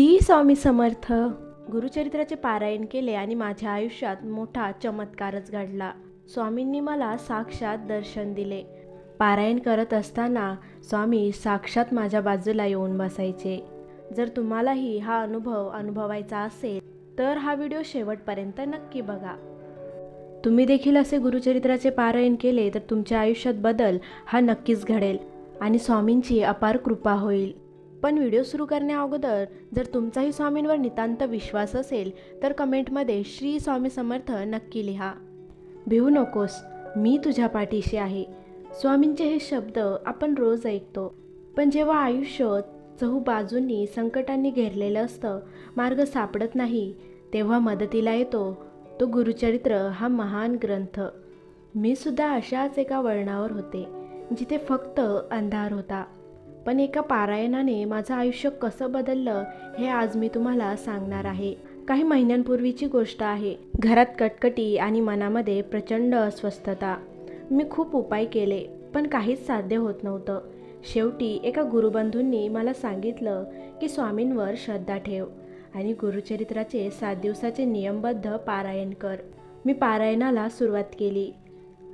श्री स्वामी समर्थ. गुरुचरित्राचे पारायण केले आणि माझ्या आयुष्यात मोठा चमत्कारच घडला. स्वामींनी मला साक्षात दर्शन दिले. पारायण करत असताना स्वामी साक्षात माझ्या बाजूला येऊन बसायचे. जर तुम्हालाही हा अनुभव अनुभवायचा असेल तर हा व्हिडिओ शेवटपर्यंत नक्की बघा. तुम्ही देखील असे गुरुचरित्राचे पारायण केले तर तुमच्या आयुष्यात बदल हा नक्कीच घडेल आणि स्वामींची अपार कृपा होईल. पण व्हिडिओ सुरू करण्या अगोदर जर तुमचाही स्वामींवर नितांत विश्वास असेल तर कमेंटमध्ये श्री स्वामी समर्थ नक्की लिहा. भिवू नकोस मी तुझ्या पाठीशी आहे. स्वामींचे हे शब्द आपण रोज ऐकतो. पण जेव्हा आयुष्य चहू बाजूंनी संकटांनी घेरलेलं असतं मार्ग सापडत नाही तेव्हा मदतीला येतो. तो गुरुचरित्र हा महान ग्रंथ. मी सुद्धा अशाच एका वळणावर होते जिथे फक्त अंधार होता. पण एका पारायणाने माझं आयुष्य कसं बदललं हे आज मी तुम्हाला सांगणार आहे. काही महिन्यांपूर्वीची गोष्ट आहे. घरात कटकटी आणि मनामध्ये प्रचंड अस्वस्थता. मी खूप उपाय केले पण काहीच साध्य होत नव्हतं. शेवटी एका गुरुबंधूंनी मला सांगितलं की स्वामींवर श्रद्धा ठेव आणि गुरुचरित्राचे सात दिवसाचे नियमबद्ध पारायण कर. मी पारायणाला सुरुवात केली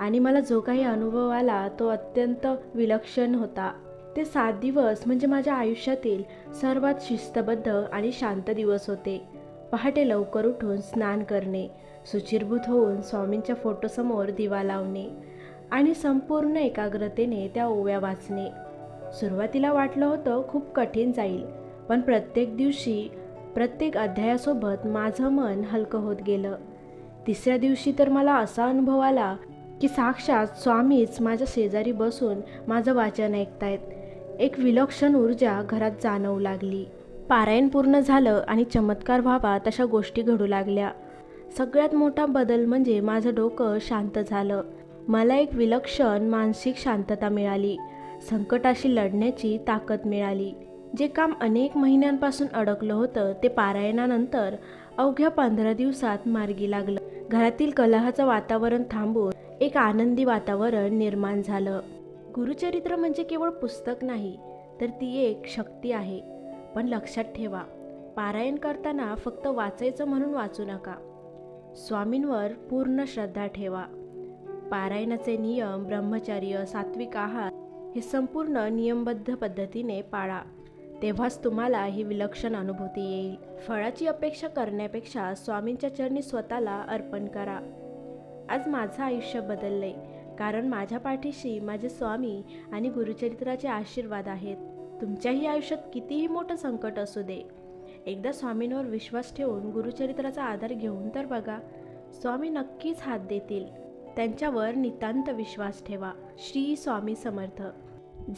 आणि मला जो काही अनुभव आला तो अत्यंत विलक्षण होता. ते सात दिवस म्हणजे माझ्या आयुष्यातील सर्वात शिस्तबद्ध आणि शांत दिवस होते. पहाटे लवकर उठून स्नान करणे सुचिरभूत होऊन स्वामींच्या फोटोसमोर दिवा लावणे आणि संपूर्ण एकाग्रतेने त्या ओव्या वाचणे. सुरुवातीला वाटलं होतं खूप कठीण जाईल पण प्रत्येक दिवशी प्रत्येक अध्यायासोबत माझं मन हलकं होत गेलं. तिसऱ्या दिवशी तर मला असा अनुभव आला की साक्षात स्वामीच माझ्या शेजारी बसून माझं वाचन ऐकतायत. एक विलक्षण ऊर्जा घरात जाणवू लागली. पारायण पूर्ण झालं आणि चमत्कार व्हावा तशा गोष्टी घडू लागल्या. सगळ्यात मोठा बदल म्हणजे माझं डोकं शांत झालं. मला एक विलक्षण मानसिक शांतता मिळाली. संकटाशी लढण्याची ताकद मिळाली. जे काम अनेक महिन्यांपासून अडकलं होतं ते पारायणानंतर अवघ्या पंधरा दिवसात मार्गी लागलं. घरातील कलहाचं वातावरण थांबून एक आनंदी वातावरण निर्माण झालं. गुरुचरित्र म्हणजे केवळ पुस्तक नाही तर ती एक शक्ती आहे. पण लक्षात ठेवा पारायण करताना फक्त वाचायचं म्हणून वाचू नका. स्वामींवर पूर्ण श्रद्धा ठेवा. पारायणाचे नियम ब्रह्मचर्य सात्विक आहार हे संपूर्ण नियमबद्ध पद्धतीने पाळा. तेव्हाच तुम्हाला ही विलक्षण अनुभूती येईल. फळाची अपेक्षा करण्यापेक्षा स्वामींच्या चरणी स्वतःला अर्पण करा. आज माझं आयुष्य बदललंय. कारण माझ्या पाठीशी माझे स्वामी आणि गुरुचरित्राचे आशीर्वाद आहेत. तुमच्याही आयुष्यात कितीही मोठं संकट असू दे. एकदा स्वामींवर विश्वास ठेवून गुरुचरित्राचा आधार घेऊन तर बघा स्वामी नक्कीच हात देतील. त्यांच्यावर नितांत विश्वास ठेवा. श्री स्वामी समर्थ.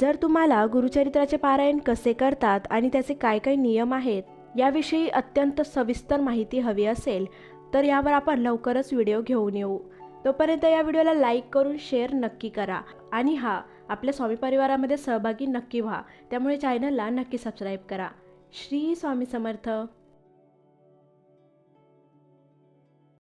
जर तुम्हाला गुरुचरित्राचे पारायण कसे करतात आणि त्याचे काय काय नियम आहेत याविषयी अत्यंत सविस्तर माहिती हवी असेल तर यावर आपण लवकरच व्हिडिओ घेऊन येऊ. तोपर्यंत या व्हिडिओला लाईक करून शेअर नक्की करा. आणि हा आपल्या स्वामी परिवारामध्ये सहभागी नक्की व्हा. त्यामुळे चॅनलला नक्की सबस्क्राईब करा. श्री स्वामी समर्थ.